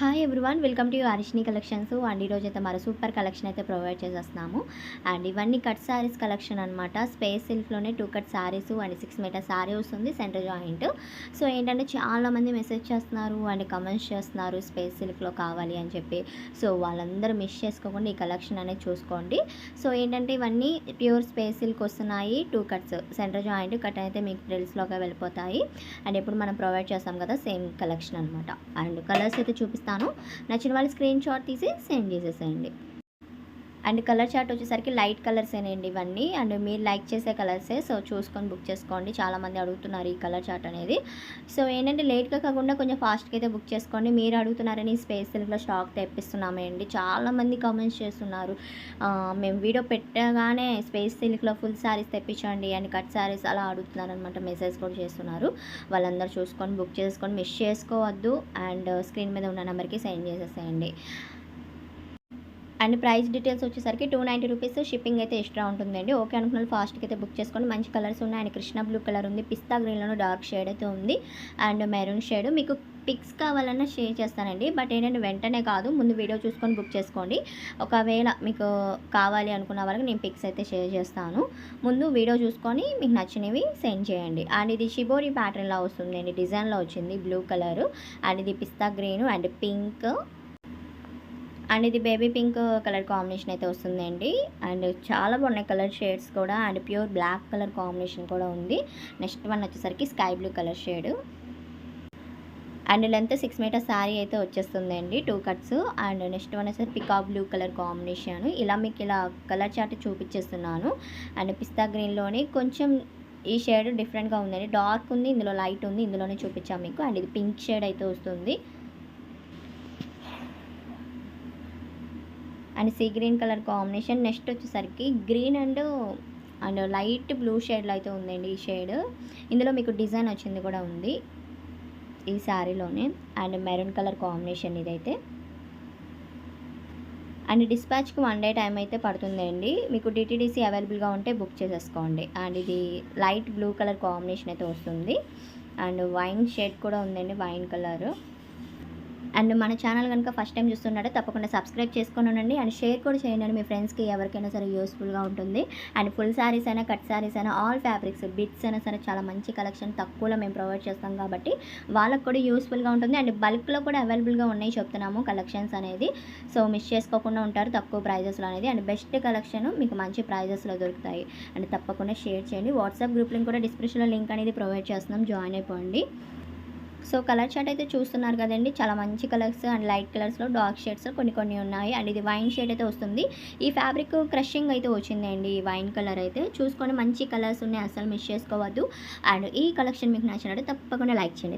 Hi everyone welcome to Arishni collections and ఈరోజు అయితే మరో సూపర్ కలెక్షన్ అయితే ప్రొవైడ్ చేసేస్తున్నాము. అండ్ ఇవన్నీ కట్ శారీస్ కలెక్షన్ అనమాట space సిల్క్లోనే two cut sarees and six metre saree వస్తుంది సెంటర్ జాయింట్ సో ఏంటంటే చాలామంది మెసేజ్ చేస్తున్నారు అండ్ కమెంట్స్ చేస్తున్నారు స్పేస్ సిల్క్లో కావాలి అని చెప్పి. సో వాళ్ళందరూ మిస్ చేసుకోకుండా ఈ కలెక్షన్ అనేది చూసుకోండి. సో ఏంటంటే ఇవన్నీ ప్యూర్ స్పేస్ సిల్క్ వస్తున్నాయి two cuts centre joint cut అయితే మీకు డ్రిల్స్లోకి వెళ్ళిపోతాయి. అండ్ ఇప్పుడు మనం ప్రొవైడ్ చేస్తాం కదా సేమ్ కలెక్షన్ అనమాట అండ్ కలర్స్ అయితే చూపిస్తాం పెడతాను నచ్చిన వాళ్ళు స్క్రీన్ షాట్ తీసి సెండ్ చేసేసేయండి. అండ్ కలర్ చార్ట్ వచ్చేసరికి లైట్ కలర్సేనండి ఇవన్నీ. అండ్ మీరు లైక్ చేసే కలర్సే సో చూసుకొని బుక్ చేసుకోండి. చాలామంది అడుగుతున్నారు ఈ కలర్ చార్ట్ అనేది. సో ఏంటంటే లేట్గా కాకుండా కొంచెం ఫాస్ట్గా అయితే బుక్ చేసుకోండి. మీరు అడుగుతున్నారని స్పేస్ సిల్క్లో స్టాక్ తెప్పిస్తున్నామండి చాలామంది కామెంట్స్ చేస్తున్నారు. మేము వీడియో పెట్టగానే స్పేస్ సిల్క్లో ఫుల్ శారీస్ తెప్పించండి అండ్ కట్ శారీస్ అలా అడుగుతున్నారు అనమాట మెసేజ్ కూడా చేస్తున్నారు. వాళ్ళందరూ చూసుకొని బుక్ చేసుకొని మిస్ చేసుకోవద్దు. అండ్ స్క్రీన్ మీద ఉన్న నెంబర్కి సెండ్ చేసేసేయండి. అండ్ ప్రైస్ డీటెయిల్స్ వచ్చేసరికి టూ నైంటీ రూపీస్ షిప్పింగ్ అయితే ఎక్స్ట్రా ఉంటుందండి. ఓకే అనుకున్న ఫాస్ట్కి అయితే బుక్ చేసుకోండి మంచి కలర్స్ ఉన్నాయి. అండ్ కృష్ణ బ్లూ కలర్ ఉంది పిస్తా గ్రీన్లోనూ డార్క్ షేడ్ అయితే ఉంది. అండ్ మెరూన్ షేడ్ మీకు పిక్స్ కావాలన్నా షేర్ చేస్తానండి. బట్ ఏంటంటే వెంటనే కాదు ముందు వీడియో చూసుకొని బుక్ చేసుకోండి. ఒకవేళ మీకు కావాలి అనుకున్న వాళ్ళకి నేను పిక్స్ అయితే షేర్ చేస్తాను. ముందు వీడియో చూసుకొని మీకు నచ్చినవి సెండ్ చేయండి. అండ్ ఇది షిబోరి ప్యాటర్న్లో వస్తుందండి డిజైన్లో వచ్చింది బ్లూ కలర్. అండ్ ఇది pista green and pink and ఇది బేబీ పింక్ కలర్ కాంబినేషన్ అయితే వస్తుందండి. అండ్ చాలా బాగున్నాయి కలర్ షేడ్స్ కూడా. And pure black colour combination కూడా ఉంది. నెక్స్ట్ వన్ వచ్చేసరికి sky blue colour shade. And length six metre sari అయితే వచ్చేస్తుందండి two cuts. And next one వచ్చేసి పికాక్ బ్లూ కలర్ కాంబినేషన్. ఇలా మీకు ఇలా కలర్ చార్ట్ చూపించేస్తున్నాను. అండ్ పిస్తా గ్రీన్లోని కొంచెం ఈ షేడ్ డిఫరెంట్గా ఉందండి. డార్క్ ఉంది ఇందులో లైట్ ఉంది ఇందులోనే చూపించాము మీకు. అండ్ ఇది పింక్ షేడ్ అయితే వస్తుంది. And sea green colour combination. Next వచ్చేసరికి green and and light blue షేడ్లో అయితే ఉందండి ఈ షేడ్. ఇందులో మీకు డిజైన్ వచ్చింది కూడా ఉంది ఈ శారీలోనే. అండ్ మెరూన్ కలర్ కాంబినేషన్ ఇదైతే. అండ్ డిస్పాచ్కి వన్ డే టైం అయితే పడుతుందండి. మీకు డిటీడీసీ అవైలబుల్గా ఉంటే బుక్ చేసేసుకోండి. అండ్ ఇది లైట్ బ్లూ కలర్ కాంబినేషన్ అయితే వస్తుంది. అండ్ వైన్ షేడ్ కూడా ఉందండి వైన్ కలర్. అండ్ మన ఛానల్ కనుక ఫస్ట్ టైం చూస్తున్నట్టే తప్పకుండా సబ్స్క్రైబ్ చేసుకొని ఉండండి అండ్ షేర్ కూడా చేయండి మీ ఫ్రెండ్స్కి ఎవరికైనా సరే యూస్ఫుల్గా ఉంటుంది. అండ్ ఫుల్ శారీస్ అయినా కట్ శారీస్ అయినా ఆల్ ఫ్యాబ్రిక్స్ బిట్స్ అయినా సరే చాలా మంచి కలెక్షన్ తక్కువలో మేము ప్రొవైడ్ చేస్తాం కాబట్టి వాళ్ళకు కూడా యూస్ఫుల్గా ఉంటుంది. అండ్ బల్క్లో కూడా అవైలబుల్గా ఉన్నాయి చెప్తున్నాము కలెక్షన్స్ అనేది. సో మిస్ చేసుకోకుండా ఉంటారు తక్కువ ప్రైజెస్లో అనేది. అండ్ బెస్ట్ కలెక్షన్ మీకు మంచి ప్రైజెస్లో దొరుకుతాయి. అండ్ తప్పకుండా షేర్ చేయండి. వాట్సాప్ గ్రూప్ లింక్ కూడా డిస్క్రిప్షన్లో లింక్ అనేది ప్రొవైడ్ చేస్తున్నాం. జాయిన్ అయిపోండి. సో కలర్ షర్ట్ అయితే చూస్తున్నారు కదండి. చాలా మంచి కలర్స్ అండ్ లైట్ కలర్స్లో డార్క్ షేడ్స్ కొన్ని కొన్ని ఉన్నాయి. అండ్ ఇది వైన్ షేడ్ అయితే వస్తుంది. ఈ ఫ్యాబ్రిక్ క్రషింగ్ అయితే వచ్చిందండి ఈ వైన్ కలర్ అయితే. చూసుకొని మంచి కలర్స్ ఉన్నాయి. అసలు మిస్ చేసుకోవద్దు. అండ్ ఈ కలెక్షన్ మీకు నచ్చినట్టు తప్పకుండా లైక్ చేయండి.